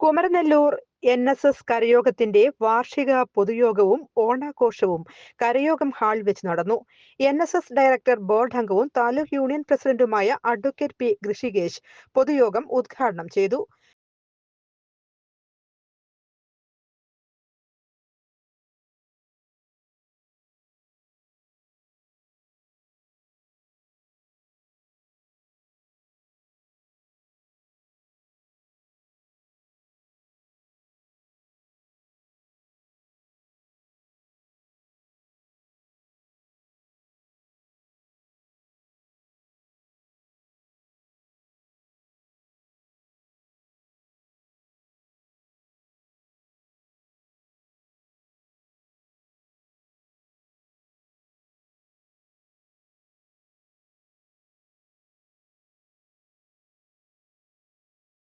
Kumaranellur N S S കരയോഗത്തിന്റെ വാർഷിക പൊതുയോഗവും ഓണാഘോഷവും കരയോഗം ഹാൾ വെച്ച് നടന്നു. N S S director board അംഗവും താലൂക്ക് യൂണിയൻ പ്രസിഡന്റുമായ അഡ്വക്കേറ്റ് പി ഋഷികേശ് പൊതുയോഗം ഉദ്ഘാടനം ചെയ്തു.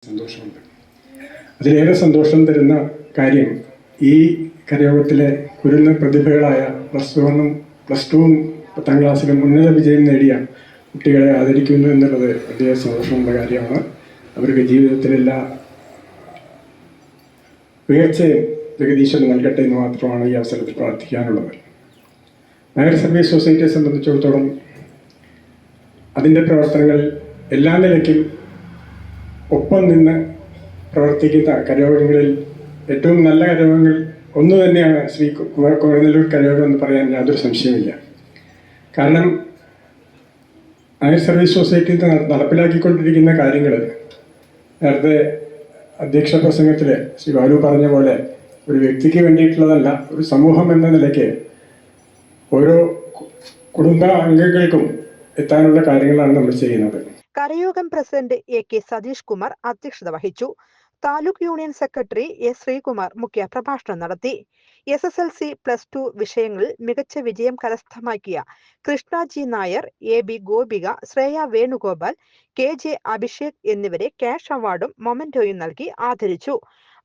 സന്തോഷമുണ്ട് അതിലേറെ സന്തോഷം തരുന്ന കാര്യം ഈ കരയോഗത്തിലെ കുരുന്ന പ്രതിഭകളായ പ്ലസ് വണ്ണും പ്ലസ് ടുവും പത്താം ക്ലാസ്സിലും ഉന്നത വിജയം നേടിയ കുട്ടികളെ ആദരിക്കുന്നു എന്നുള്ളത് വലിയ സന്തോഷമുള്ള കാര്യമാണ്. അവരുടെ ജീവിതത്തിലെല്ലാ ഉയർച്ചയും ജഗദീശ്വരൻ നൽകട്ടെ എന്ന് മാത്രമാണ് ഈ അവസരത്തിൽ പ്രാർത്ഥിക്കാനുള്ളത്. നഗര സർവീസ് സൊസൈറ്റിയെ സംബന്ധിച്ചിടത്തോളം അതിന്റെ പ്രവർത്തനങ്ങൾ എല്ലാ നിലയ്ക്കും ഒപ്പം നിന്ന് പ്രവർത്തിക്കുന്ന കരയോഗങ്ങളിൽ ഏറ്റവും നല്ല കരയോഗങ്ങൾ ഒന്ന് തന്നെയാണ് ശ്രീ കുമാര- കുമരനെല്ലൂർ കരയോഗം എന്ന് പറയാൻ യാതൊരു സംശയമില്ല കാരണം അയർ സർവീസ് സൊസൈറ്റി നടപ്പിലാക്കിക്കൊണ്ടിരിക്കുന്ന കാര്യങ്ങൾ നേരത്തെ അധ്യക്ഷ പ്രസംഗത്തിൽ ശ്രീ ബാലു പറഞ്ഞ പോലെ ഒരു വ്യക്തിക്ക് വേണ്ടിയിട്ടുള്ളതല്ല ഒരു സമൂഹം എന്ന നിലയ്ക്ക് ഓരോ കുടുംബ അംഗങ്ങൾക്കും എത്താനുള്ള കാര്യങ്ങളാണ് നമ്മൾ ചെയ്യുന്നത്. കരയോഗം president A K Satheesh Kumar അധ്യക്ഷത വഹിച്ചു. Taluk union secretary S Sreekumar മുഖ്യ പ്രഭാഷണം നടത്തി. S S L C plus two വിഷയങ്ങളിൽ മികച്ച വിജയം കരസ്ഥമാക്കിയ Krishna G Nair A B Gopika Sreya Venugopal K J Abhishek എന്നിവരെ ക്യാഷ് അവാർഡും മൊമന്റോയും നൽകി ആദരിച്ചു.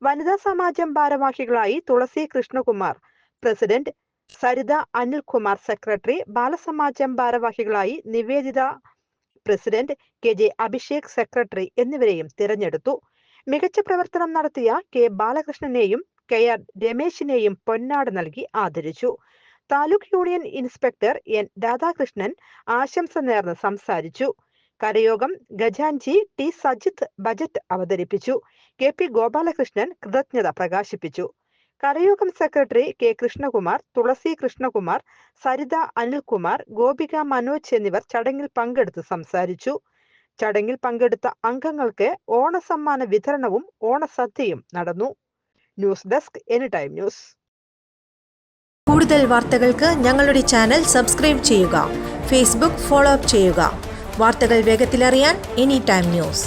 വനിതാ സമാജം ഭാരവാഹികളായി തുളസി കൃഷ്ണകുമാർ പ്രസിഡന്റ് സരിത അനിൽകുമാർ സെക്രട്ടറി ബാലസമാജം ഭാരവാഹികളായി Niveditha president K J Abhishek secretary എന്നിവരെയും തിരഞ്ഞെടുത്തു. മികച്ച പ്രവർത്തനം നടത്തിയ കെ ബാലകൃഷ്ണനെയും കെ ആർ രമേശിനെയും പൊന്നാട് നൽകി ആദരിച്ചു. Taluk union inspector N Radhakrishnan ആശംസ നേർന്ന് സംസാരിച്ചു. കരയോഗം ഗജാൻജി ടി സജിത് ബജറ്റ് അവതരിപ്പിച്ചു. കെ പി ഗോപാലകൃഷ്ണൻ കൃതജ്ഞത പ്രകാശിപ്പിച്ചു. കരയോഗം സെക്രട്ടറി കെ കൃഷ്ണകുമാർ തുളസി കൃഷ്ണകുമാർ സരിത അനിൽകുമാർ ഗോപിക മനോജ് എന്നിവർ ചടങ്ങിൽ പങ്കെടുത്ത് സംസാരിച്ചു. ചടങ്ങിൽ പങ്കെടുത്ത അംഗങ്ങൾക്ക് ഓണസമ്മാന വിതരണവും ഓണസദ്യയും നടന്നു. News desk any time news. കൂടുതൽ വാർത്തകൾക്ക് ഞങ്ങളുടെ ചാനൽ സബ്സ്ക്രൈബ് ചെയ്യുക ഫേസ്ബുക്ക് ഫോളോ അപ്പ് ചെയ്യുക. വാർത്തകൾ വേഗത്തിലറിയാൻ എനി ടൈം ന്യൂസ്.